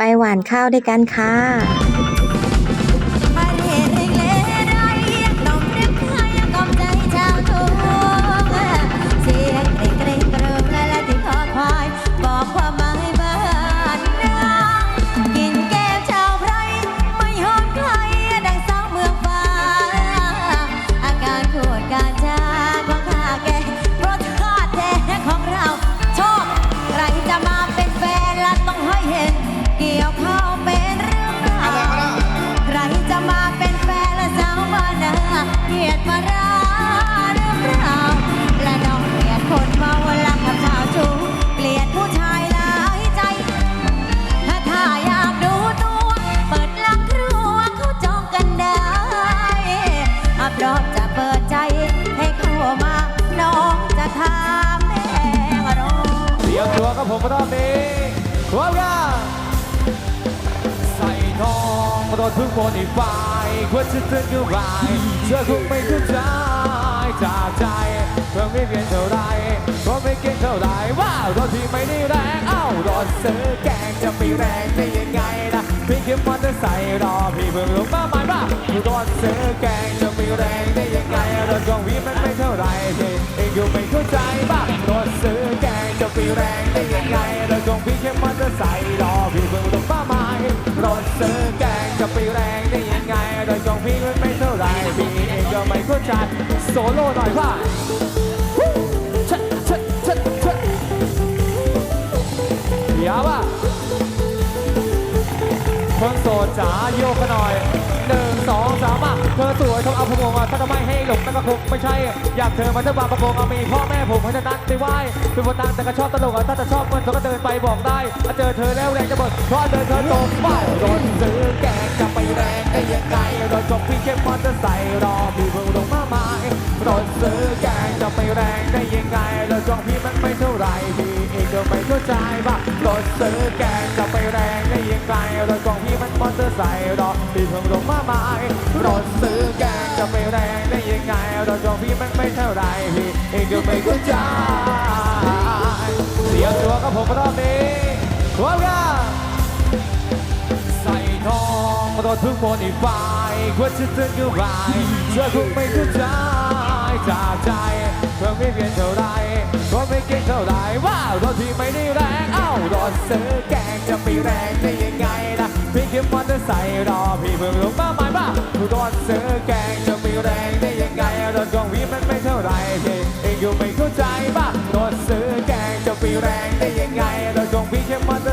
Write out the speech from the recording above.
ไปหวานข้าวด้วยกันค่ะ เป็นแฟนและสาวบ้านนาเกลียดมาราเรื่องราวและน้องเกลียดคนเมาลักกับชาวชูเกลียดผู้ชายหลายใจ ถ้าถ้าอยากดูตัว เปิดหลังครัวเขาจองกันได้อาพรอมจะเปิดใจให้เข้ามา น้องจะถามแม่รอเตรียมตัวกับผมรอบนี้พร้อมกัน รถพึ่งโมนิฟายควรจะเตือนกันไรเธอคงไม่เข้าใจจากใจเธอไม่เปลี่ยนเท่าไรก็ไม่เก่งเท่าไรว้าวรถที่ไม่ได้แรงเอ้ารถซื้อแกงจะไปแรงได้ยังไงนะพี่คิดมอเตอร์ไซค์รอพี่เพิ่งลงมาใหม่ว่ารถซื้อแกงจะไปแรงได้ยังไงรถของพี่มันไม่เท่าไรที่เองอยู่ไม่เข้าใจบ้ารถซื้อแกงจะไปแรงได้ยังไงรถของพี่แค่มอเตอร์ไซค์รอพี่เพิ่งลงมาใหม่รถซื้อแก ไปแรงได้ยังไงรถของพี่มันไม่เท่าไรพี่เองก็ไม่เข้าใจโซโล่หน่อยว่าชัดชัดชัดชัดเดี๋ยวอะเพิ่งโสดจ๋าโยกกันหน่อยหนึ่งสองสามอะเธอสวยทองเอาพะวงอะถ้าทำไมให้หลงนั่นก็คงไม่ใช่ อยากเธอมาเธอบางประกงอะมีพ่อแม่ผมเพราะฉะนั้นไปไหว้เป็นคนดังแต่ก็ชอบตลกอะถ้าจะชอบเงินเธอก็เดินไปบอกได้เจอเธอแล้วแรงจะหมดเพราะเดินเธอตกเป้ารถซื้อ ถจบพี่เข้มมอเตอร์ไซค์รอพี่เพิ่งลงมาใหม่รถซื้อแกงจะไปแรงได้ยังไงรถจบพี่มันไม่เท่าไรพี่เองก็ไม่เข้าใจว่ารถซื้อแกงจะไปแรงได้ยังไงรถของพี่มันมอเตอร์ไซค์รอพี่เพิ่งลงมาใหม่รถซื้อแกงจะไปแรงได้ยังไงรถของพี่มันไม่เท่าไรพี่เองก็ไม่เข้าใจเสียตัวกับผมรอบนี้ว้าวใส่ทองรถพึ่งโมนิฟาย วรจะเตือนกันไรเธอคงไม่เข้าใจจากใจเธอไม่เปลี่ยนเท่าไรก็ไม่เก่งเท่าไรว้าวรถที่ไม่ได้แรงเอ้ารถซื้อแกงจะไปแรงได้ยังไงนะพี่คิดมอเตอร์ไซค์รอพี่เพิ่งลงมาใหม่บ้ารถซื้อแกงจะไปแรงได้ยังไงรถของพี่มันไม่เท่าไรพี่เองอยู่ไม่เข้าใจบ้ารถซื้อแกงจะไปแรงได้ยังไงรถของพี่แค่มอ